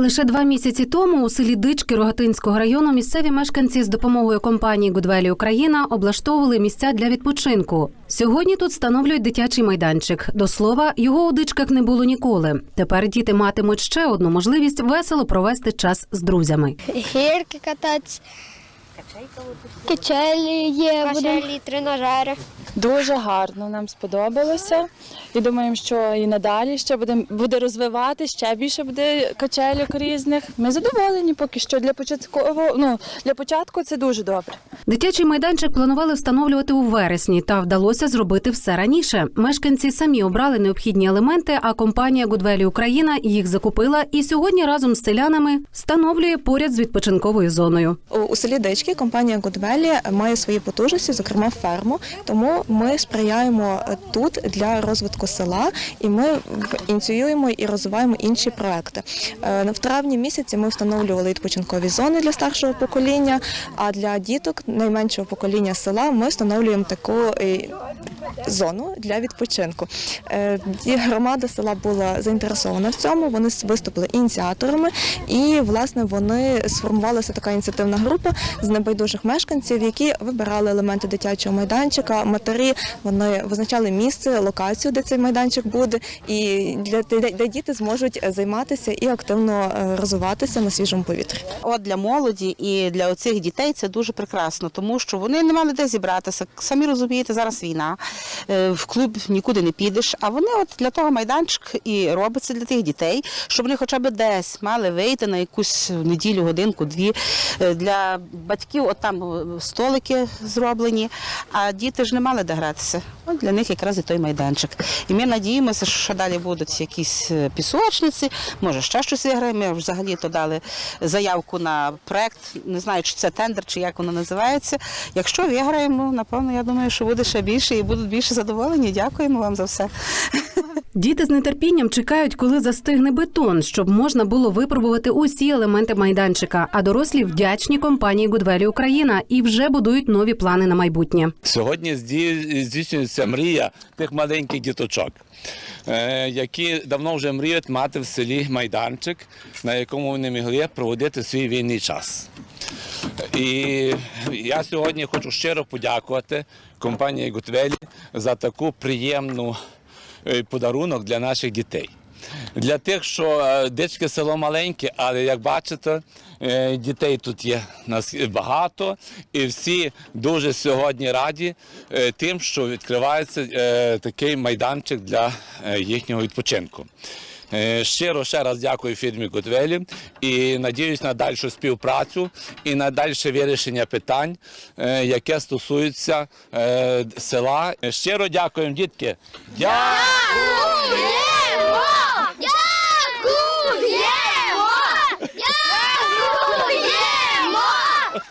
Лише два місяці тому у селі Дички Рогатинського району місцеві мешканці з допомогою компанії Гудвелі Україна облаштовували місця для відпочинку. Сьогодні тут встановлюють дитячий майданчик. До слова, його у дичках не було ніколи. Тепер діти матимуть ще одну можливість весело провести час з друзями. гірки кататися. Качелі є. Качелі, тренажери. Дуже гарно нам сподобалося. І думаємо, що і надалі ще буде, буде розвивати, ще більше буде качелік різних. Ми задоволені поки що. Для початкового ну для початку це дуже добре. Дитячий майданчик планували встановлювати у вересні, та вдалося зробити все раніше. Мешканці самі обрали необхідні елементи, а компанія Гудвелі Україна їх закупила і сьогодні разом з селянами встановлює поряд з відпочинковою зоною. У- У селі Дички компанія Гудвелі має свої потужності, зокрема ферму. Тому ми сприяємо тут для розвитку села, і ми ініціюємо і розвиваємо інші проекти. Е, В травні місяці ми встановлювали відпочинкові зони для старшого покоління. А для діток найменшого покоління села ми встановлюємо таку е, зону для відпочинку. Е, Громада села була заінтересована в цьому. Вони виступили ініціаторами, і власне вони сформувалася така ініціативна група з небайдужих мешканців, які вибирали елементи дитячого майданчика. Матері вони визначали місце, локацію, де цей майданчик буде, і де, де діти зможуть займатися і активно е, розвиватися на свіжому повітрі. От для молоді і для оцих дітей це дуже прекрасно, тому що вони не мали де зібратися. Самі розумієте, зараз війна, е, в клуб нікуди не підеш. А вони от для того майданчик і робиться для тих дітей, щоб вони хоча б десь мали вийти на якусь неділю, годинку, дві. Е, Для батьків от там е, столики зроблені, а діти ж не мали де гратися. От для них якраз і той майданчик. І ми надіємося, що далі будуть якісь е, пісочниці, може ще щось виграємо. Ми взагалі то дали заявку на проект. Не знаю, чи це тендер, чи як воно називається. Якщо виграємо, напевно, я думаю, що буде ще більше і будуть більше задоволені. Дякуємо вам за все. Діти з нетерпінням чекають, коли застигне бетон, щоб можна було випробувати усі елементи майданчика. А дорослі вдячні компанії Гудвелі Україна і вже будують нові плани на майбутнє. Сьогодні здійснюється мрія тих маленьких діточок, е, які давно вже мріють мати в селі майданчик, на якому вони могли проводити свій вільний час. І я сьогодні хочу щиро подякувати компанії Гутвелі за таку приємну подарунок для наших дітей. Для тих, що е, дичке село маленьке, але як бачите, е, дітей тут є нас багато, і всі дуже сьогодні раді е, тим, що відкривається е, такий майданчик для е, їхнього відпочинку. Е, Щиро ще раз дякую фірмі Готвелі і надіюсь на дальшу співпрацю і на дальше вирішення питань, е, яке стосується е, села. Щиро дякуємо, дітки. Дякую!